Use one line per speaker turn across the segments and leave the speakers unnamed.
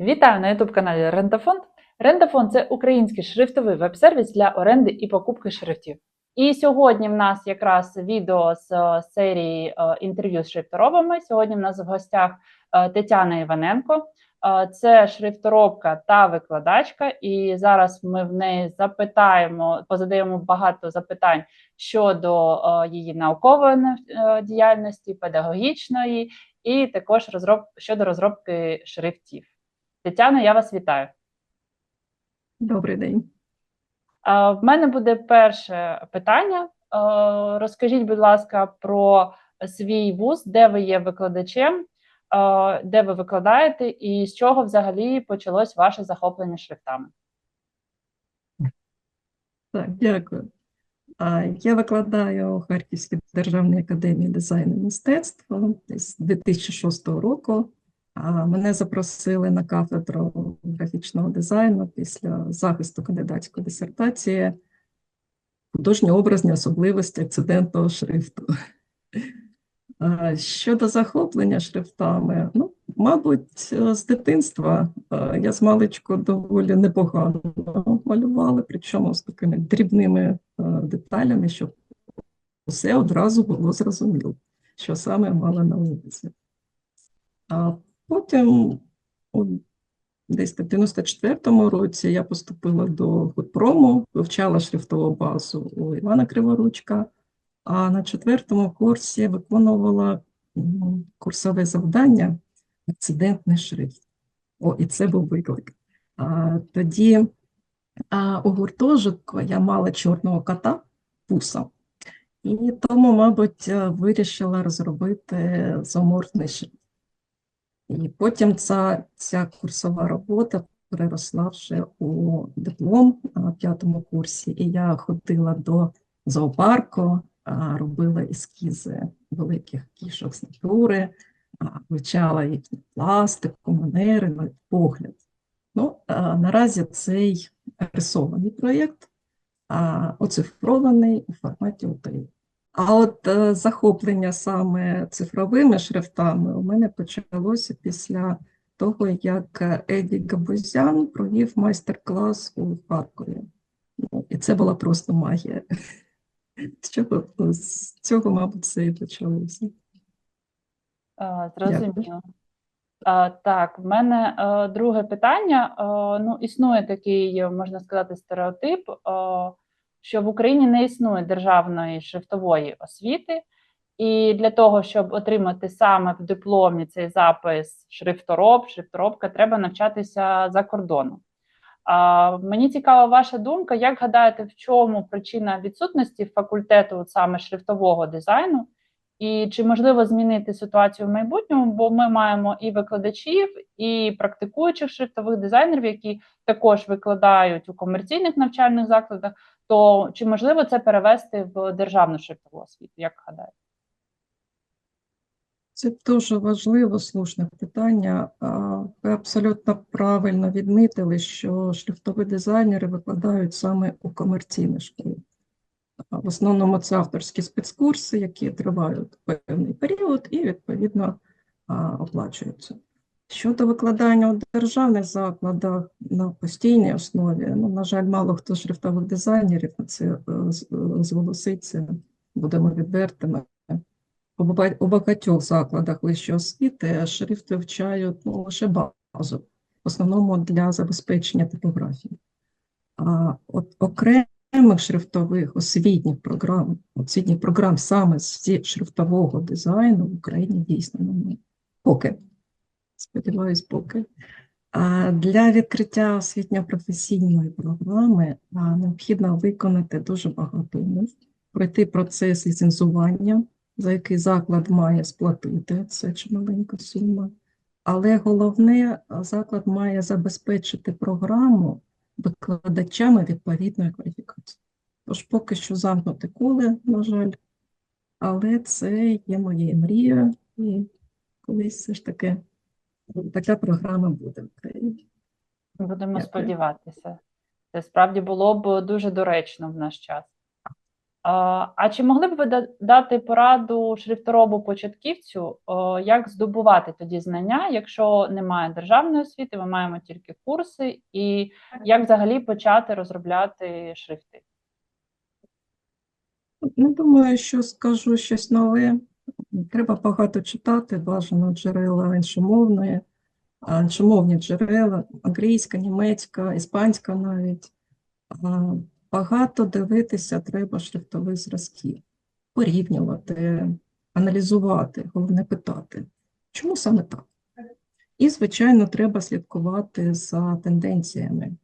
Вітаю на youtube каналі Рентафонд. Рентафонд це український шрифтовий веб-сервіс для оренди і покупки шрифтів. І сьогодні в нас якраз відео з е, серії е, інтерв'ю з шрифторобами. Сьогодні в нас в гостях е, Тетяна Іваненко. Це шрифторобка та викладачка, і зараз ми в неї запитаємо, позадаємо багато запитань щодо її наукової діяльності, педагогічної, і також розроб... щодо розробки шрифтів. Тетяно, я вас вітаю.
Добрий день.
В мене буде перше питання. Розкажіть, будь ласка, про свій вуз, де ви є викладачем, де ви викладаєте, і з чого взагалі почалось ваше захоплення шрифтами?
Так, дякую. Я викладаю у Харківській державній академії дизайну і мистецтва з 2006 року. Мене запросили на кафедру графічного дизайну після захисту кандидатської дисертації художньо-образні особливості акцидентного шрифту. Щодо захоплення шрифтами, ну, мабуть, з дитинства е, я з маличку доволі непогано малювала, причому з такими дрібними е, деталями, щоб все одразу було зрозуміло, що саме мала на увазі. Потім, у десь в 94-му році, я поступила до Гудпрому, вивчала шрифтову базу у Івана Криворучка, а на четвертому курсі виконувала курсове завдання акцидентний шрифт. О, і це був виклик. А, тоді а, у гуртожитку я мала чорного кота пуса. І тому, мабуть, вирішила розробити зооморфний шрифт. І потім ця, ця курсова робота переросла вже у диплом на п'ятому курсі, і я ходила до зоопарку, робила ескізи великих кішок з натури, вивчала їхню пластику, манери, погляд. Ну, наразі цей рисований проєкт, оцифрований у форматі УТИ. А от е, захоплення саме цифровими шрифтами у мене почалося після того, як Еді Габузян провів майстер-клас у Харкові. Ну, і це була просто магія. З чого, з цього, мабуть, все і почалося.
Зрозуміло. Е, Так, в мене е, друге питання. Е, Ну, існує такий, можна сказати, стереотип, е, що в Україні не існує державної шрифтової освіти, і для того, щоб отримати саме в дипломі цей запис шрифтороб, шрифторобка, треба навчатися за кордоном. А, Мені цікава ваша думка, як гадаєте, в чому причина відсутності факультету от саме шрифтового дизайну? І чи можливо змінити ситуацію в майбутньому? Бо ми маємо і викладачів, і практикуючих шрифтових дизайнерів, які також викладають у комерційних навчальних закладах. То чи можливо це перевести в державну шрифтову освіту? Як гадаєте?
Це дуже важливе, слушне питання. Ви абсолютно правильно відмітили, що шрифтові дизайнери викладають саме у комерційній школі. В основному це авторські спецкурси, які тривають певний період і, відповідно, оплачуються. Щодо викладання у державних закладах на постійній основі, ну, на жаль, мало хто шрифтових дизайнерів на це е, е, зголоситься, будемо відвертими. У багатьох закладах вищої освіти шрифти вивчають ну, лише базу, в основному для забезпечення типографії. А от окремих шрифтових освітніх програм, освітніх програм саме з шрифтового дизайну в Україні дійсно немає. Поки. Сподіваюсь, поки. Для відкриття освітньо-професійної програми необхідно виконати дуже багато умов, пройти процес ліцензування, за який заклад має сплатити, це чималенька сума. Але головне, заклад має забезпечити програму викладачами відповідної кваліфікації. Тож поки що замкнуте коле, на жаль, але це є моєю мрією, і колись все ж таки така програма буде в Україні.
Будемо
Дякую.
сподіватися. Це справді було б дуже доречно в наш час. А а чи могли б ви дати пораду шрифторобу початківцю, як здобувати тоді знання, якщо немає державної освіти, ми маємо тільки курси, і як взагалі почати розробляти шрифти?
Не думаю, що скажу щось нове. Треба багато читати, бажано джерела іншомовної, іншомовні джерела, англійська, німецька, іспанська навіть. Багато дивитися треба шрифтових зразків, порівнювати, аналізувати, головне питати, чому саме так? І, звичайно, треба слідкувати за тенденціями,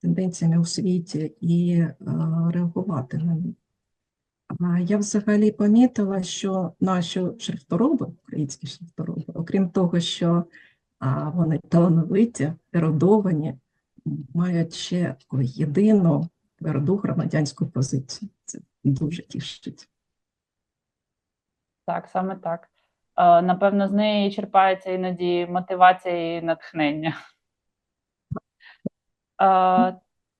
тенденціями у світі і реагувати на них. Я взагалі помітила, що наші шрифтороби, українські шрифтороби, окрім того, що вони талановиті, ерудовані, мають ще єдину тверду громадянську позицію. Це дуже тішить.
Так, саме так. Напевно, з неї черпається іноді мотивація і натхнення.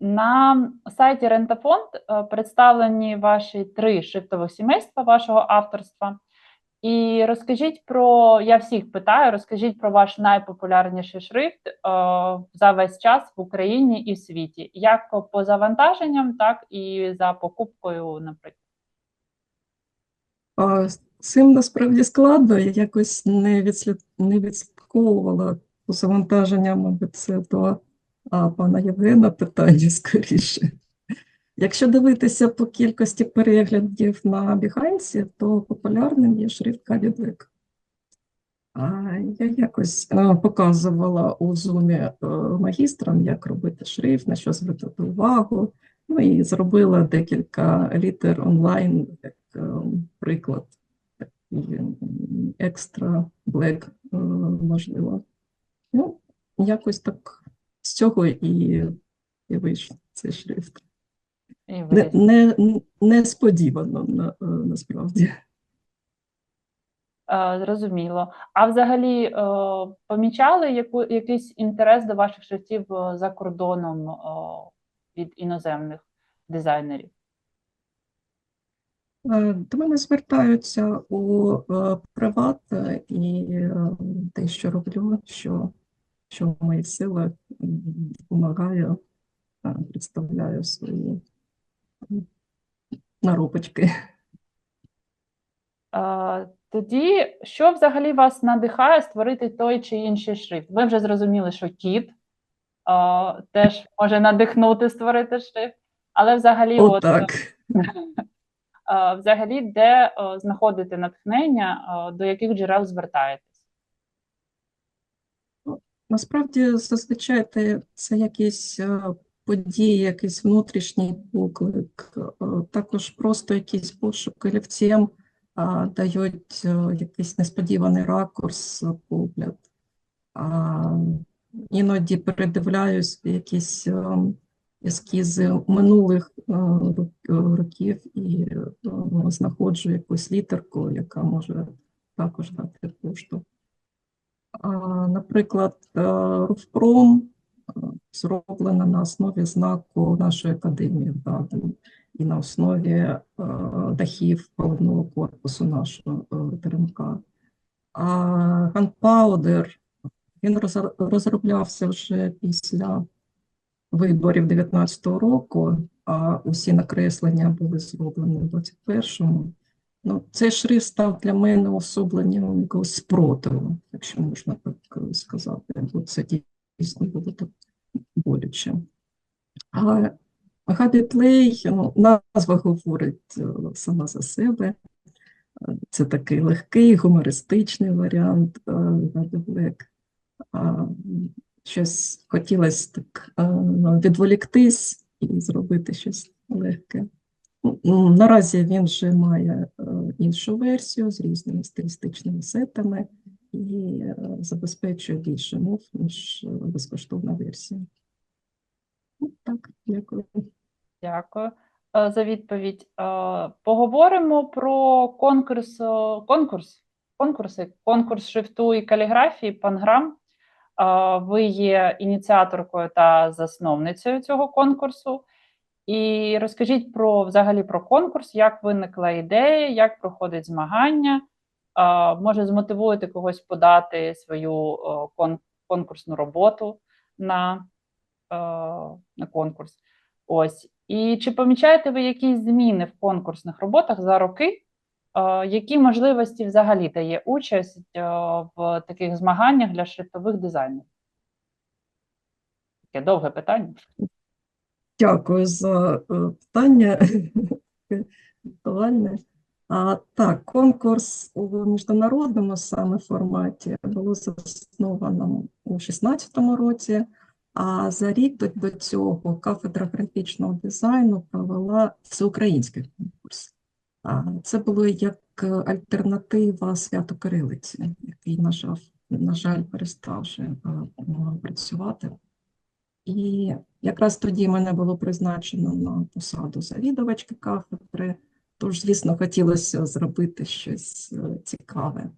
На сайті Рентафонд е, представлені ваші три шрифтових сімейства вашого авторства. І розкажіть про, я всіх питаю, розкажіть про ваш найпопулярніший шрифт е, за весь час в Україні і в світі, як по завантаженням, так і за покупкою, наприклад.
Цим насправді складно, я якось не, відслід... не відслідковувала по завантаженням, мабуть, це до а, пана Євгена питання скоріше. Якщо дивитися по кількості переглядів на Behance, то популярним є шрифт Кавідлик. А я якось показувала у Zoom е, магістрам, як робити шрифт, на що звертати увагу. Ну і зробила декілька літер онлайн, як е, приклад, такий екстра блек, е, можливо. Ну, якось так з цього і, і вийшов цей шрифт.
І
Не, не, несподівано на, е, насправді.
Е, Зрозуміло. А взагалі е, помічали яку, якийсь інтерес до ваших шрифтів за кордоном е, від іноземних дизайнерів?
До мене звертаються у приват і те, що роблю, що, що в моїх силах, допомагаю, представляю свої наробочки.
Е, Тоді, що взагалі вас надихає створити той чи інший шрифт? Ви вже зрозуміли, що кіт е, теж може надихнути створити шрифт, але взагалі, от,
Отак.
е, взагалі, де знаходите натхнення, до яких джерел звертаєтесь?
Насправді, зазвичай це якісь е, події, якийсь внутрішній поклик, е, також просто якийсь пошук олівцем а, дають е, якийсь несподіваний ракурс, е, погляд. Іноді передивляюсь якісь е, ескізи минулих е, рок- е, років і е, знаходжу якусь літерку, яка може також дати поштовх. Наприклад, е, Руфпром е, зроблена на основі знаку нашої академії Даден і на основі е, дахів головного корпусу нашого ТРМК. А Gunpowder, він розроблявся вже після виборів 19-го року, а усі накреслення були зроблені в 21-му. Ну, цей шрифт став для мене особленням якогось спротиву, якщо можна так е, сказати, бо це дійсно було так боляче. А Play, ну, назва говорить е, сама за себе. Е, Це такий легкий, гумористичний варіант Happy Щось хотілося так відволіктись і зробити щось легке. Ну, Наразі він вже має е, іншу версію з різними стилістичними сетами і е, забезпечує більше мов, ніж е, безкоштовна версія. Ну, так, дякую.
Дякую за відповідь. Поговоримо про конкурс, конкурс, конкурси, конкурс шрифту і каліграфії Панграм. Ви є ініціаторкою та засновницею цього конкурсу. І розкажіть про взагалі про конкурс, як виникла ідея, як проходить змагання. Може, змотивуєте когось подати свою кон- конкурсну роботу на, е, на конкурс. Ось. І чи помічаєте ви якісь зміни в конкурсних роботах за роки? Які можливості взагалі дає участь в таких змаганнях для шрифтових дизайнерів? Таке довге питання.
Дякую за е, питання. А, так, конкурс у міжнародному саме форматі було засновано у 2016 році, а за рік до, до цього кафедра графічного дизайну провела всеукраїнський конкурс. А, це було як альтернатива свято Кирилиці, який, на жаль, на жаль, перестав вже е, працювати. І якраз тоді мене було призначено на посаду завідувачки кафедри, тож, звісно, хотілося зробити щось е, цікаве.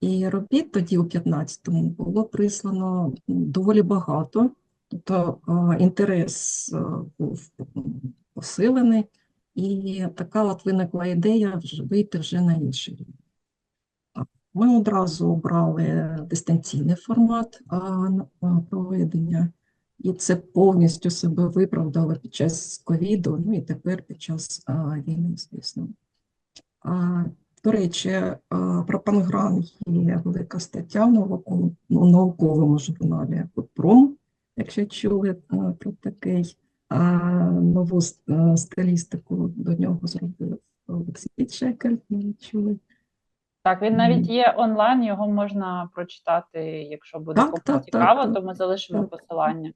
І робіт тоді, у 15-му, було прислано доволі багато, тобто е, інтерес е, був посилений, і така от виникла ідея вийти вже на інший рівень. Ми одразу обрали дистанційний формат проведення. І це повністю себе виправдало під час ковіду, ну і тепер під час а, війни, звісно. А, до речі, а, про панграм є велика стаття в науковому, ну, науковому журналі «Пром», якщо чули а, про такий а, нову а, стилістику до нього зробив Олексій не чули.
Так, він навіть є онлайн, його можна прочитати, якщо буде
так, так,
цікаво,
так.
то ми залишимо
Так.
посилання.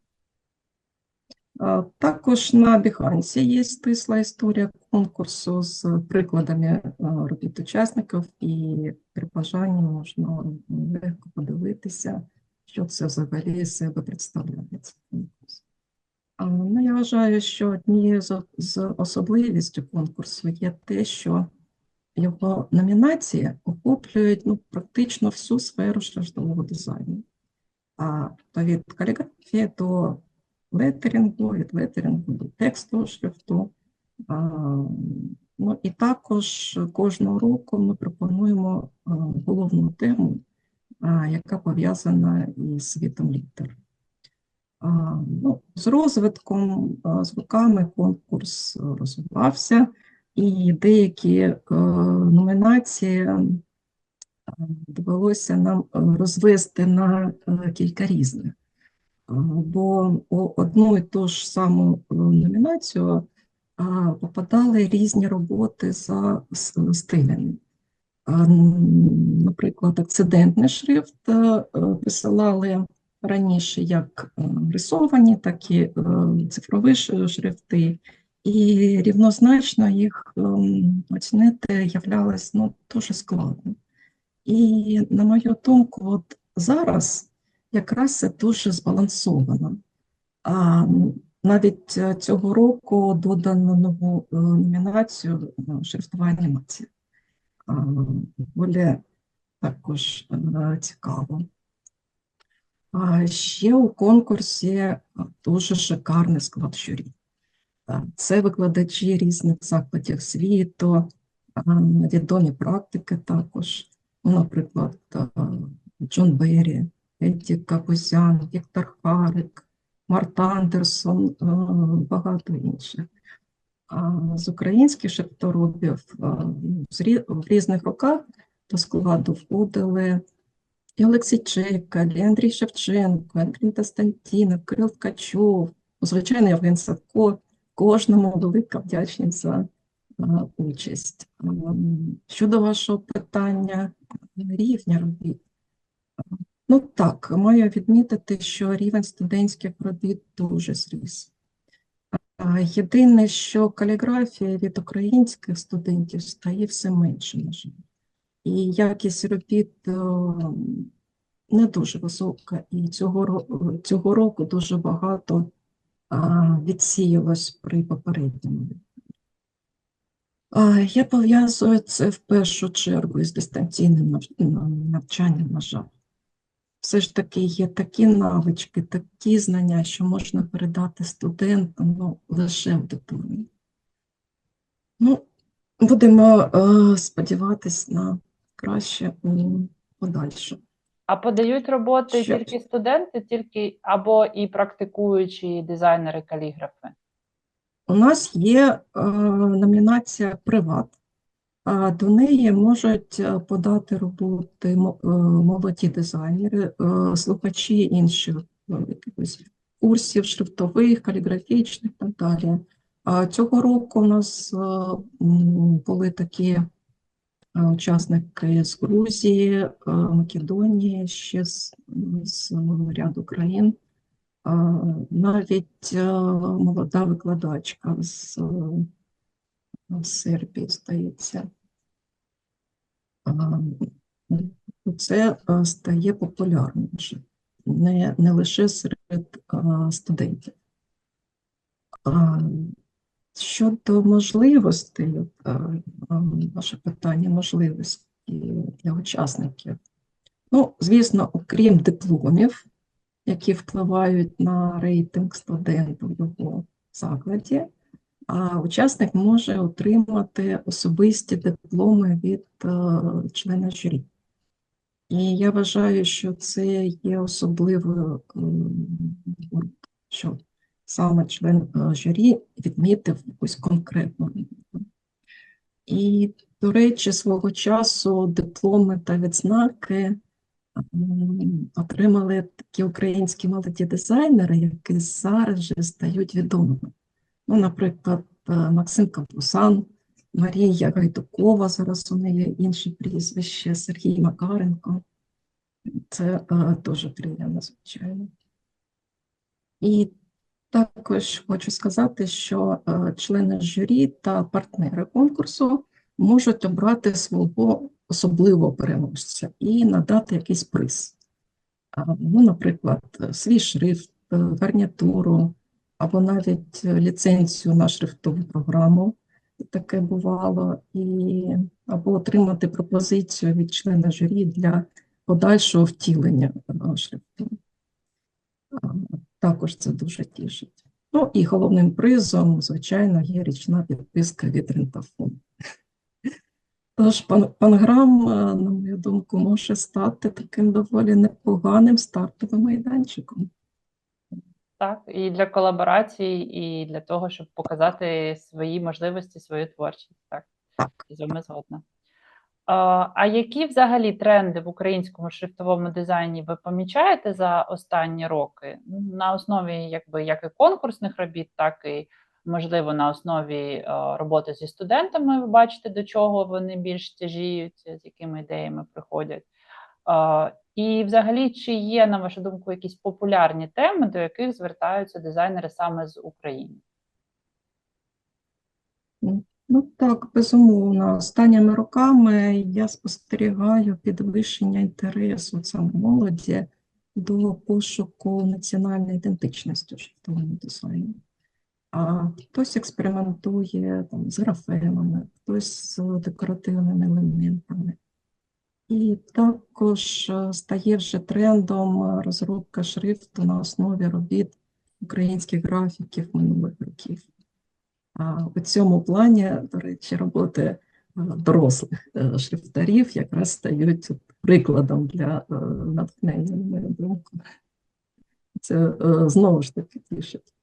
Також на Behance є стисла історія конкурсу з прикладами робіт учасників, і при бажанні можна легко подивитися, що це взагалі себе представляє цей конкурс. Ну, я вважаю, що однією з, особливістю конкурсу є те, що його номінації охоплюють ну, практично всю сферу шрифтового дизайну. А, від каліграфії до летерінгу, від летерінгу до текстового шрифту. Ну, і також кожного року ми пропонуємо головну тему, яка пов'язана із світом літер. Ну, з розвитком, а, з роками конкурс розвивався, і деякі е, номінації е, довелося нам е, розвести на кілька різних. Бо одну і ту ж саму е, номінацію попадали різні роботи за стилями. Наприклад, акцидентний шрифт е, е, присилали раніше як е, рисовані, так і е, цифрові шрифти, і рівнозначно їх оцінити являлось ну, дуже складно. І, на мою думку, от зараз якраз це дуже збалансовано. А навіть е, цього року додано нову е, номінацію е, шрифтова анімація. А, також е, цікаво. А ще у конкурсі е, дуже шикарний склад журі. Е, Це викладачі різних закладів світу, е, відомі практики також. Ну, Наприклад, е, Джон Беррі, Едді Капузян, Віктор Харик, Марта Андерсон, е, багато інших. З українських шрифторобів з рі- в різних роках до складу входили і Олексій Чекаль, і Андрій Шевченко, Андрій Константінов, Кирил Ткачов, звичайно, Євген Садко. Кожному велика вдячність за е, участь. Щодо вашого питання рівня робіт. Ну так, маю відмітити, що рівень студентських робіт дуже зріс. Єдине, що каліграфія від українських студентів стає все менше, на жаль. І якість робіт не дуже висока, і цього, цього року дуже багато відсіялось при попередньому. Я пов'язую це в першу чергу із дистанційним навчанням, на жаль. Все ж таки є такі навички, такі знання, що можна передати студентам ну, лише в дипломі. Ну, будемо е, сподіватись на краще у подальшому.
А подають роботи
Що?
тільки студенти, тільки або і практикуючі дизайнери, каліграфи.
У нас є е, номінація Приват. До неї можуть е, подати роботи е, молоді дизайнери, е, слухачі інших якихось курсів шрифтових, каліграфічних і так далі. Цього року у нас були такі учасники з Грузії, Македонії, ще з, з ряду країн. Навіть молода викладачка з Сербії, здається. А, Це стає популярним вже, не, не лише серед студентів. Щодо можливостей, ваше питання можливості для учасників. Ну, звісно, окрім дипломів, які впливають на рейтинг студента в його закладі, учасник може отримати особисті дипломи від е, члена журі. І я вважаю, що це є особливою, що саме член е, журі відмітив якусь конкретну. І, до речі, свого часу дипломи та відзнаки отримали такі українські молоді дизайнери, які зараз вже стають відомими. Ну, наприклад, е, Максим Капусан, Марія Гайдукова, зараз у неї інші прізвище, Сергій Макаренко. Це е, дуже приємно, звичайно. І також хочу сказати, що е, члени журі та партнери конкурсу можуть обрати свого особливого переможця і надати якийсь приз. Ну, наприклад, е, свій шрифт, е, гарнітуру або навіть е, ліцензію на шрифтову програму. Таке бувало, і або отримати пропозицію від члена журі для подальшого втілення шрифту. Також це дуже тішить. Ну і головним призом, звичайно, є річна підписка від Рентафон. Тож пан, панграм, е, на мою думку, може стати таким доволі непоганим стартовим майданчиком.
Так, і для колаборацій, і для того, щоб показати свої можливості, свою творчість. Так,
Так.
з вами згодна. А, які взагалі тренди в українському шрифтовому дизайні ви помічаєте за останні роки? Ну, На основі якби як і конкурсних робіт, так і можливо на основі роботи зі студентами. Ви бачите, до чого вони більш тяжіють, з якими ідеями приходять. І взагалі, чи є, на вашу думку, якісь популярні теми, до яких звертаються дизайнери саме з України?
Ну так, безумовно. Останніми роками я спостерігаю підвищення інтересу саме молоді до пошуку національної ідентичності у шрифтовому дизайні. А хтось експериментує там, з графемами, хтось з декоративними елементами. І також е, стає вже трендом е, розробка шрифту на основі робіт українських графіків минулих років. А у цьому плані, до речі, роботи е, дорослих шрифтарів якраз стають прикладом для натхнення, на мою думку. Це знову ж таки тішить.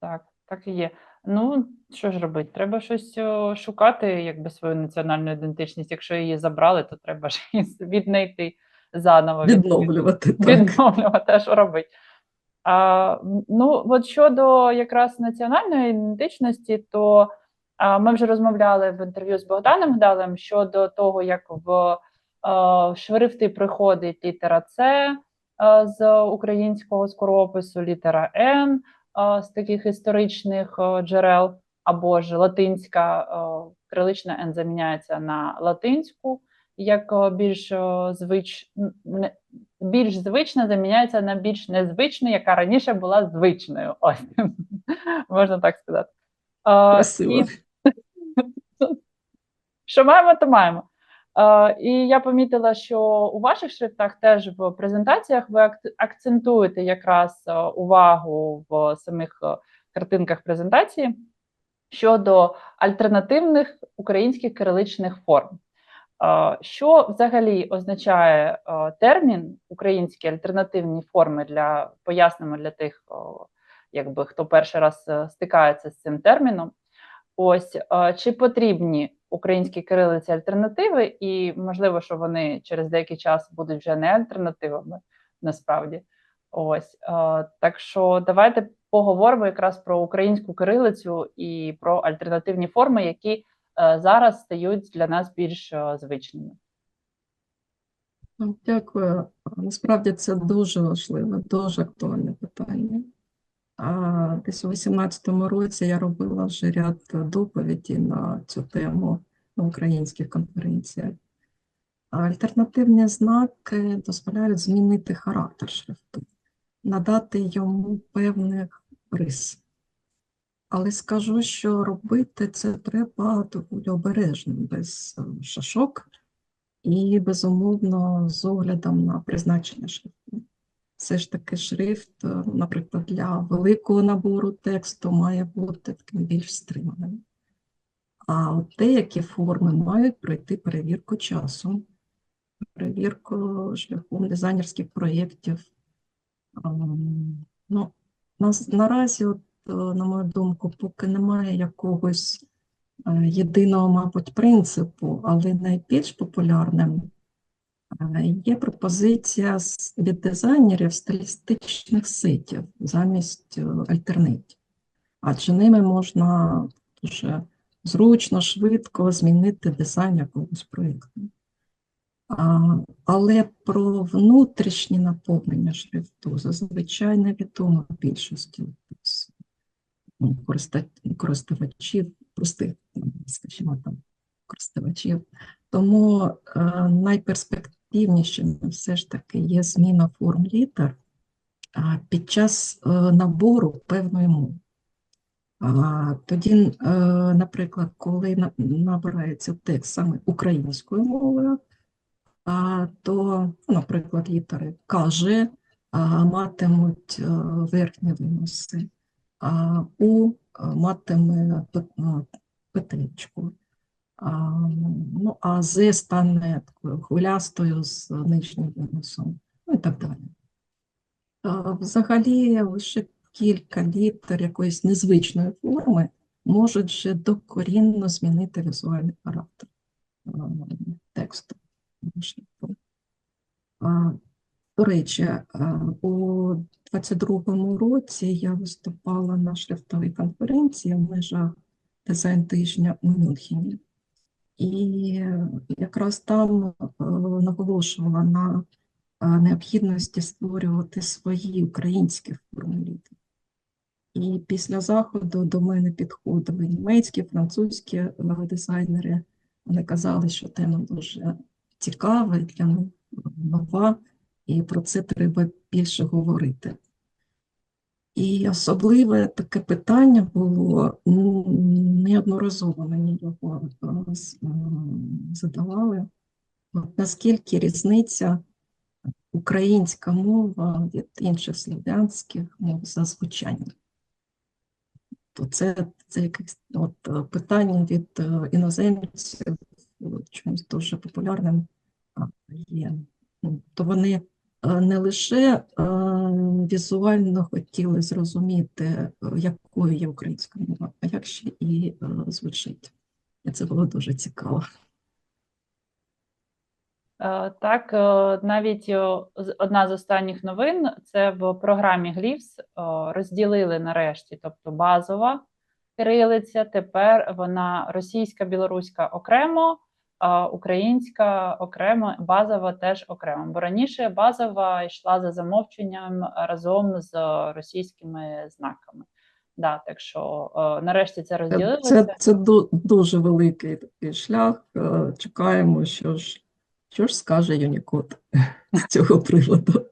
Так, так і є. Ну, що ж робити? Треба щось о, шукати, якби свою національну ідентичність. Якщо її забрали, то треба ж її віднайти заново. від-
Відновлювати так.
відновлювати, а що робити. А, ну, от щодо якраз національної ідентичності, то а, ми вже розмовляли в інтерв'ю з Богданом Гдалем щодо того, як в а, шрифти приходить літера С з українського скоропису, літера Н з таких історичних джерел, або ж латинська крилична Н заміняється на латинську, як більш звич... більш звична заміняється на більш незвичну, яка раніше була звичною. Ось можна так сказати.
Красиво.
і- Що маємо, то маємо. Е, І я помітила, що у ваших шрифтах теж в презентаціях ви акцентуєте якраз е, увагу в самих е, картинках презентації щодо альтернативних українських кириличних форм. Що взагалі означає термін українські альтернативні форми для пояснимо для тих, якби хто перший раз стикається з цим терміном? Ось чи потрібні українській кирилиці альтернативи, і можливо, що вони через деякий час будуть вже не альтернативами насправді. Ось е, так що давайте поговоримо якраз про українську кирилицю і про альтернативні форми, які е, зараз стають для нас більш е, звичними.
Дякую. Насправді це дуже важливе, дуже актуальне питання. Десь у 18-му році я робила вже ряд доповідей на цю тему на українських конференціях. Альтернативні знаки дозволяють змінити характер шрифту, надати йому певних рис. Але скажу, що робити це треба доволі обережно, без е, шашок і, безумовно, з оглядом на призначення шрифту. Все ж таки шрифт, е, наприклад, для великого набору тексту має бути таким більш стриманим. А от деякі форми мають пройти перевірку часу, перевірку шляхом дизайнерських проєктів. Ну, наразі, от, е, на мою думку, поки немає якогось е, єдиного, мабуть, принципу, але найбільш популярним є пропозиція від дизайнерів стилістичних сетів замість е, альтернатив. Адже ними можна дуже зручно, швидко змінити дизайн якогось проєкту. Але про внутрішнє наповнення шрифту зазвичай невідомо більшості користувачів, простих, скажімо там, користувачів. Тому е, найперспективнішим все ж таки є зміна форм літер під час е, набору певної мови. Тоді, е, наприклад, коли набирається текст саме українською мовою, то, ну, наприклад, літери каже матимуть е, верхні виноси, у матиме пе- ну. А, з стане такою хвилястою з нижнім виносом, ну і так далі. Взагалі, лише кілька літер якоїсь незвичної форми можуть вже докорінно змінити візуальний характер тексту. До речі, у 22-му році я виступала на шрифтовій конференції в межах дизайн тижня у Мюнхені. І якраз там е, наголошувала на е, необхідності створювати свої українські форми літер. І після заходу до мене підходили німецькі, французькі е, дизайнери. Вони казали, що тема дуже цікава для них нова, і про це треба більше говорити. І особливе таке питання було, ну, неодноразово мені його е, м, задавали. Наскільки різниця українська мова від інших слов'янських мов за звучанням? То це, це якесь от, е, питання від е, іноземців е, чомусь дуже популярним є. Ну, То вони е, не лише е, візуально хотіли зрозуміти, е, якою є українська мова, а як ще і е, звучить. І це було дуже цікаво.
Е, Так, е, навіть е, одна з останніх новин це в програмі Гліфс е, розділили нарешті, тобто базова кирилиця, тепер вона російська, білоруська окремо, українська окремо, базова теж окремо. Бо раніше базова йшла за замовченням разом з російськими знаками. Да, так що е, нарешті це
Це,
розділилося.
це, це дуже великий такий шлях. Е, Чекаємо, що ж, що ж скаже Юнікод з цього приводу.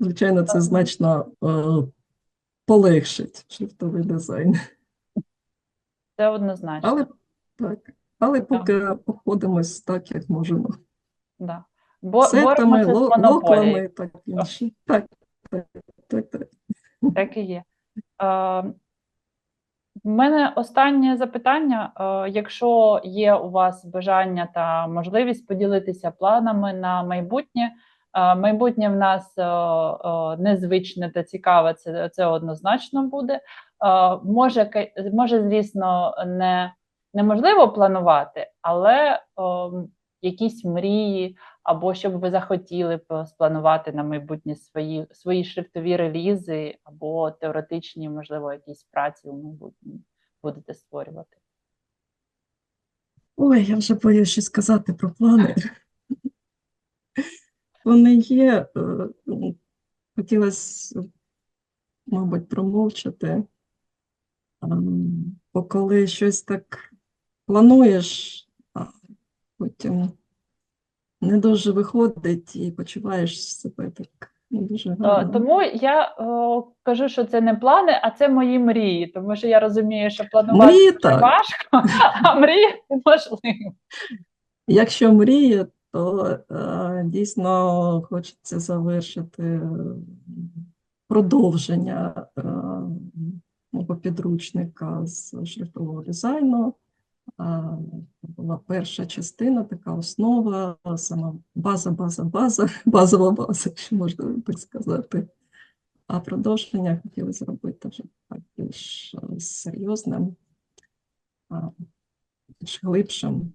Звичайно, це значно е, полегшить шрифтовий дизайн.
Це однозначно.
Але так. Але поки обходимось так, як можемо.
Да. Бо
Сетами, ло-
монополією.
локлами та інші. Так, так, так, так.
Так і є. Е, в мене останнє запитання. Е, якщо є у вас бажання та можливість поділитися планами на майбутнє, е, майбутнє в нас е, е, незвичне та цікаве, це, це однозначно буде. Е, може, може, звісно, не, неможливо планувати, але е, якісь мрії, або що б ви захотіли б спланувати на майбутнє свої, свої шрифтові релізи, або теоретичні, можливо, якісь праці у майбутньому будете створювати.
Ой, я вже боюсь щось сказати про плани. Вони є. е, ну, Хотілося, мабуть, промовчати. Ем, Бо коли щось так плануєш, а потім не дуже виходить і почуваєш себе так не дуже
Е,
гарно.
Тому я е, кажу, що це не плани, а це мої мрії, тому що я розумію, що планувати
Мрії
дуже
так.
важко, а мрії можливо.
Якщо мріє, то е, дійсно хочеться завершити е, продовження е, мого підручника з шрифтового дизайну. Була перша частина, така основа, сама база, база, база, базова база, якщо можна так сказати. А продовження хотіли зробити вже так більш е, серйозним, більш глибшим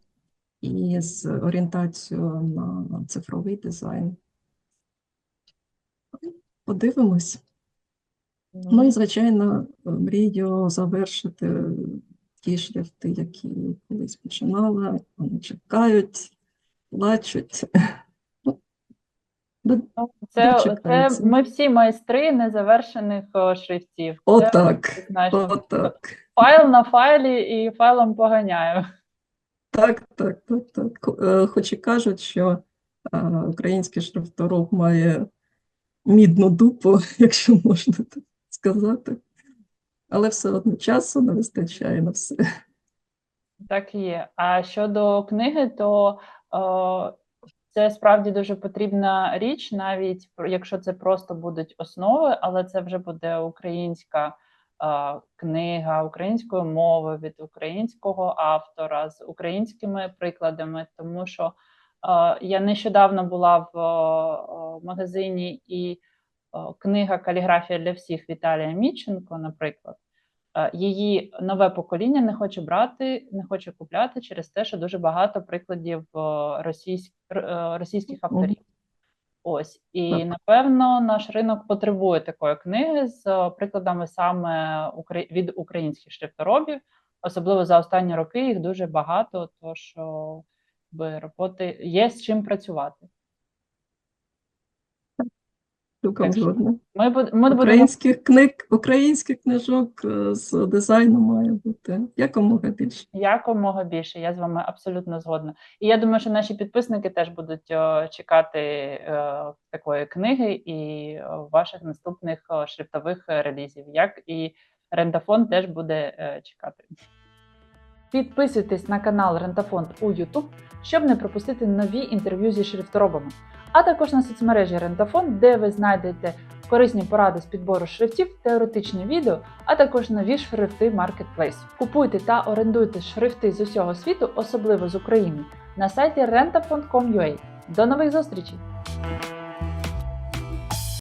і з орієнтацією на цифровий дизайн. Подивимось. Ну і, звичайно, мрію завершити ті шрифти, які колись починала. Вони чекають, плачуть. Ну,
Це, це ми всі майстри незавершених шрифтів.
Отак, отак.
файл на файлі і файлом поганяю.
Так, так, так, так. Е, Хоч і кажуть, що е, український шрифтороб має мідну дупу, якщо можна так сказати. Але все одно часу не вистачає на все.
Так і є. А щодо книги, то е, це справді дуже потрібна річ, навіть якщо це просто будуть основи, але це вже буде українська е, книга українською мовою від українського автора з українськими прикладами, тому що е, я нещодавно була в е, магазині і книга Каліграфія для всіх Віталія Міченко, наприклад. Е, Її нове покоління не хоче брати, не хоче купляти через те, що дуже багато прикладів е, російськ, е, російських авторів. Ось і напевно наш ринок потребує такої книги з е, прикладами саме від українських шрифторобів, особливо за останні роки їх дуже багато, тож би роботи є з чим працювати. Що
згодна.
Ми, ми будемо
Українських книг, українських книжок е, з дизайну має бути якомога більше.
Якомога більше, я з вами абсолютно згодна. І я думаю, що наші підписники теж будуть е, чекати е, такої книги і е, ваших наступних е, шрифтових релізів, як і Рентафон теж буде е, чекати. Підписуйтесь на канал Рентафонд у YouTube, щоб не пропустити нові інтерв'ю зі шрифторобами, а також на соцмережі Рентафон, де ви знайдете корисні поради з підбору шрифтів, теоретичні відео, а також нові шрифти Marketplace. Купуйте та орендуйте шрифти з усього світу, особливо з України, на сайті rentafon.com.ua. До нових зустрічей!